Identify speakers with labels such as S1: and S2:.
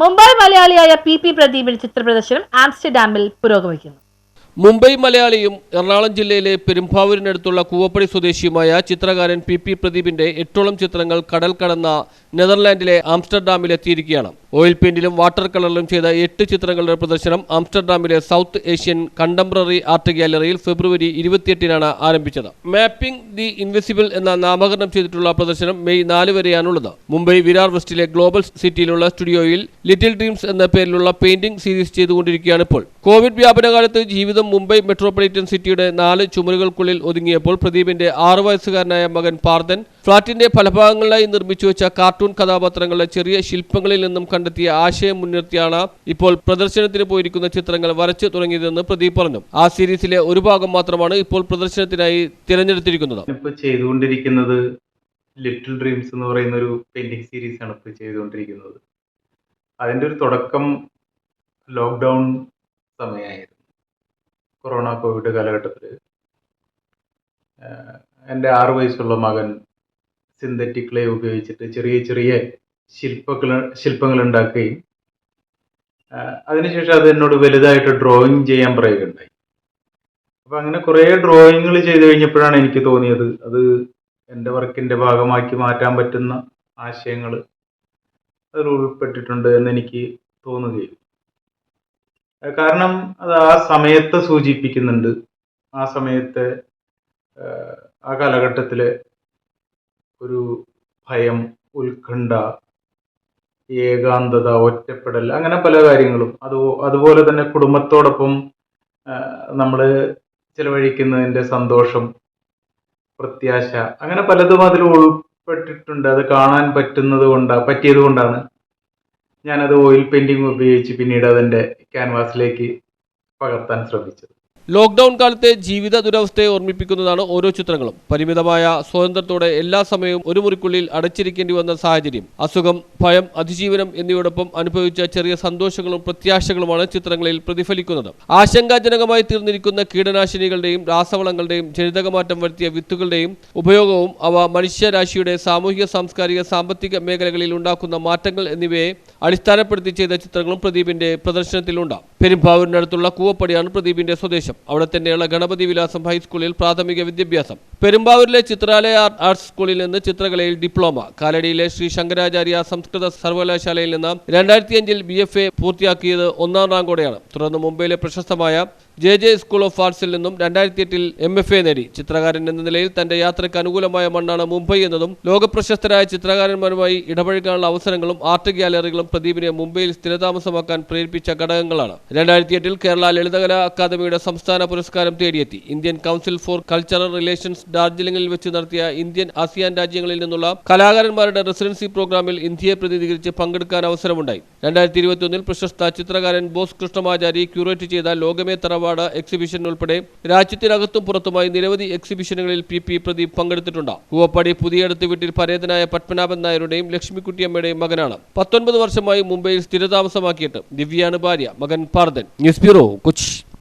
S1: മുംബൈ മലയാളിയായ P P പ്രദീപിന്റെ ചിത്രപ്രദർശനം ആംസ്റ്റർഡാമിൽ പുരോഗമിക്കുന്നു.
S2: മുംബൈ മലയാളിയും എറണാകുളം ജില്ലയിലെ പെരുമ്പാവൂരിനടുത്തുള്ള കൂവപ്പടി സ്വദേശിയുമായ ചിത്രകാരൻ പി പി പ്രദീപിന്റെ എട്ടോളം ചിത്രങ്ങൾ കടൽ കടന്ന നെതർലാൻഡിലെ ആംസ്റ്റർഡാമിൽ എത്തിയിരിക്കുകയാണ്. ഓയിൽ പെയിന്റിലും വാട്ടർ കളറിലും ചെയ്ത എട്ട് ചിത്രങ്ങളുടെ പ്രദർശനം ആംസ്റ്റർഡാമിലെ സൗത്ത് ഏഷ്യൻ കണ്ടംപററി ആർട്ട് ഗാലറിയിൽ ഫെബ്രുവരി ഇരുപത്തിയെട്ടിനാണ് ആരംഭിച്ചത്. മാപ്പിംഗ് ദി ഇൻവിസിബിൾ എന്ന നാമകരണം ചെയ്തിട്ടുള്ള പ്രദർശനം മെയ് നാല് വരെയാണുള്ളത്. മുംബൈ വിരാർ വെസ്റ്റിലെ ഗ്ലോബൽ സിറ്റിയിലുള്ള സ്റ്റുഡിയോയിൽ ലിറ്റിൽ ഡ്രീംസ് എന്ന പേരിലുള്ള പെയിന്റിംഗ് സീരീസ് ചെയ്തുകൊണ്ടിരിക്കുകയാണ് ഇപ്പോൾ. കോവിഡ് വ്യാപനകാലത്ത് ജീവിതം മുംബൈ മെട്രോപൊളിറ്റൻ സിറ്റിയുടെ നാല് ചുമരുകൾക്കുള്ളിൽ ഒതുങ്ങിയപ്പോൾ പ്രദീപിന്റെ ആറു വയസ്സുകാരനായ മകൻ പാർദൻ ഫ്ളാറ്റിന്റെ ഫലഭാഗങ്ങളിലായി നിർമ്മിച്ചു വെച്ച കാർട്ടൂൺ കഥാപാത്രങ്ങളുടെ ചെറിയ ശില്പങ്ങളിൽ നിന്നും കണ്ടെത്തിയ ആശയം മുൻനിർത്തിയാണ് ഇപ്പോൾ പ്രദർശനത്തിന് പോയിരിക്കുന്ന ചിത്രങ്ങൾ വരച്ചു തുടങ്ങിയതെന്ന് പ്രദീപ് പറഞ്ഞു. ആ സീരീസിലെ ഒരു ഭാഗം മാത്രമാണ് ഇപ്പോൾ പ്രദർശനത്തിനായി തിരഞ്ഞെടുത്തിരിക്കുന്നത്.
S3: ചെയ്തുകൊണ്ടിരിക്കുന്നത് ലിറ്റിൽ ഡ്രീംസ് എന്ന് പറയുന്ന ഒരു പെയിന്റിംഗ് സീരീസ് ആണ് ഇപ്പോൾ ചെയ്തുകൊണ്ടിരിക്കുന്നത്. അതിന്റെ ഒരു തുടക്കം ലോക്ക്ഡൗൺ സമയമായിരുന്നു. കൊറോണ കോവിഡ് കാലഘട്ടത്തിൽ എന്റെ ആറു വയസ്സുള്ള മകൻ സിന്തറ്റിക് ക്ലേ ഉപയോഗിച്ചിട്ട് ചെറിയ ചെറിയ ശില്പങ്ങൾ ശില്പങ്ങൾ ഉണ്ടാക്കുകയും അതിനുശേഷം അത് എന്നോട് വലുതായിട്ട് ഡ്രോയിങ് ചെയ്യാൻ പറയുകയുണ്ടായി. അപ്പൊ അങ്ങനെ കുറേ ഡ്രോയിങ്ങുകൾ ചെയ്തു കഴിഞ്ഞപ്പോഴാണ് എനിക്ക് തോന്നിയത് അത് എന്റെ വർക്കിന്റെ ഭാഗമാക്കി മാറ്റാൻ പറ്റുന്ന ആശയങ്ങൾ അതിൽ ഉൾപ്പെട്ടിട്ടുണ്ട് എന്ന് എനിക്ക് തോന്നുകയും കാരണം അത് ആ സമയത്തെ സൂചിപ്പിക്കുന്നുണ്ട്. ആ സമയത്തെ ആ കാലഘട്ടത്തിലെ ഒരു ഭയം ഉത്കണ്ഠ ഏകാന്തത ഒറ്റപ്പെടൽ അങ്ങനെ പല കാര്യങ്ങളും. അത് അതുപോലെ തന്നെ കുടുംബത്തോടൊപ്പം നമ്മൾ ചിലവഴിക്കുന്നതിന്റെ സന്തോഷം പ്രത്യാശ അങ്ങനെ പലതും അതിൽ ഉൾപ്പെട്ടിട്ടുണ്ട്. അത് കാണാൻ പറ്റുന്നത് കൊണ്ടാ പറ്റിയത് കൊണ്ടാണ്. ഞാനത് ഓയിൽ പെയിന്റിംഗ് ഉപയോഗിച്ച് പിന്നീട് അതെന്റെ ക്യാൻവാസിലേക്ക് പകർത്താൻ ശ്രമിച്ചത്.
S2: ലോക്ക്ഡൌൺ കാലത്തെ ജീവിത ദുരവസ്ഥയെ ഓർമ്മിപ്പിക്കുന്നതാണ് ഓരോ ചിത്രങ്ങളും. പരിമിതമായ സ്വാതന്ത്ര്യത്തോടെ എല്ലാ സമയവും ഒരു മുറിക്കുള്ളിൽ അടച്ചിരിക്കേണ്ടി വന്ന സാഹചര്യം അസുഖം ഭയം അതിജീവനം എന്നിവയോടൊപ്പം അനുഭവിച്ച ചെറിയ സന്തോഷങ്ങളും പ്രത്യാശകളുമാണ് ചിത്രങ്ങളിൽ പ്രതിഫലിക്കുന്നത്. ആശങ്കാജനകമായി തീർന്നിരിക്കുന്ന കീടനാശിനികളുടെയും രാസവളങ്ങളുടെയും ജനിതകമാറ്റം വരുത്തിയ വിത്തുകളുടെയും ഉപയോഗവും അവ മനുഷ്യരാശിയുടെ സാമൂഹിക സാംസ്കാരിക സാമ്പത്തിക മേഖലകളിൽ ഉണ്ടാക്കുന്ന മാറ്റങ്ങൾ എന്നിവയെ അടിസ്ഥാനപ്പെടുത്തി ചെയ്ത ചിത്രങ്ങളും പ്രദീപിന്റെ പ്രദർശനത്തിലുണ്ട്. പെരുമ്പാവൂരിനടുത്തുള്ള കൂവപ്പടിയാണ് പ്രദീപിന്റെ സ്വദേശം. അവിടെ തന്നെയുള്ള ഗണപതി വിലാസം ഹൈസ്കൂളിൽ പ്രാഥമിക വിദ്യാഭ്യാസം. പെരുമ്പാവൂരിലെ ചിത്രാലയ ആർട്സ് സ്കൂളിൽ നിന്ന് ചിത്രകലയിൽ ഡിപ്ലോമ. കാലടിയിലെ ശ്രീ ശങ്കരാചാര്യ സംസ്കൃത സർവകലാശാലയിൽ നിന്ന് രണ്ടായിരത്തി അഞ്ചിൽ ബി എഫ് എ പൂർത്തിയാക്കിയത് ഒന്നാം റാങ്കോടെയാണ് തുടർന്ന് മുംബൈയിലെ പ്രശസ്തമായ ജെ ജെ സ്കൂൾ ഓഫ് ആർട്സിൽ നിന്നും രണ്ടായിരത്തി എട്ടിൽ എം എഫ് എ നേടി. ചിത്രകാരൻ എന്ന നിലയിൽ തന്റെ യാത്രയ്ക്ക് അനുകൂലമായ മണ്ണാണ് മുംബൈ എന്നതും ലോകപ്രശസ്തരായ ചിത്രകാരന്മാരുമായി ഇടപഴകാനുള്ള അവസരങ്ങളും ആർട്ട് ഗ്യാലറികളും പ്രദീപിനെ മുംബൈയിൽ സ്ഥിരതാമസമാക്കാൻ പ്രേരിപ്പിച്ച ഘടകങ്ങളാണ്. രണ്ടായിരത്തി എട്ടിൽ കേരള ലളിതകലാ അക്കാദമിയുടെ സംസ്ഥാന പുരസ്കാരം തേടിയെത്തി. Indian council for cultural relations ഡാർജിലിംഗിൽ വെച്ച് നടത്തിയ ഇന്ത്യൻ ആസിയാൻ രാജ്യങ്ങളിൽ നിന്നുള്ള കലാകാരന്മാരുടെ റെസിഡൻസി പ്രോഗ്രാമിൽ ഇന്ത്യയെ പ്രതിനിധീകരിച്ച് പങ്കെടുക്കാൻ അവസരമുണ്ടായി. രണ്ടായിരത്തി ഇരുപത്തിയൊന്നിൽ പ്രശസ്ത ചിത്രകാരൻ ബോസ് കൃഷ്ണമാചാരി ക്യൂറേറ്റ് ചെയ്ത ലോകമേ തറവാട് എക്സിബിഷൻ ഉൾപ്പെടെ രാജ്യത്തിനകത്തും പുറത്തുമായി നിരവധി എക്സിബിഷനുകളിൽ പി പി പ്രദീപ് പങ്കെടുത്തിട്ടുണ്ട്. കൂവപ്പാടി പുതിയടത്ത് വീട്ടിൽ പരേതനായ പത്മനാഭൻ നായരുടെയും ലക്ഷ്മിക്കുട്ടിയമ്മയുടെയും മകനാണ്. പത്തൊൻപത് വർഷമായി മുംബൈയിൽ സ്ഥിരതാമസമാക്കിയിട്ട് ദിവ്യാണ് ഭാര്യ മകൻ പാർദൻ. News bureau Kochi.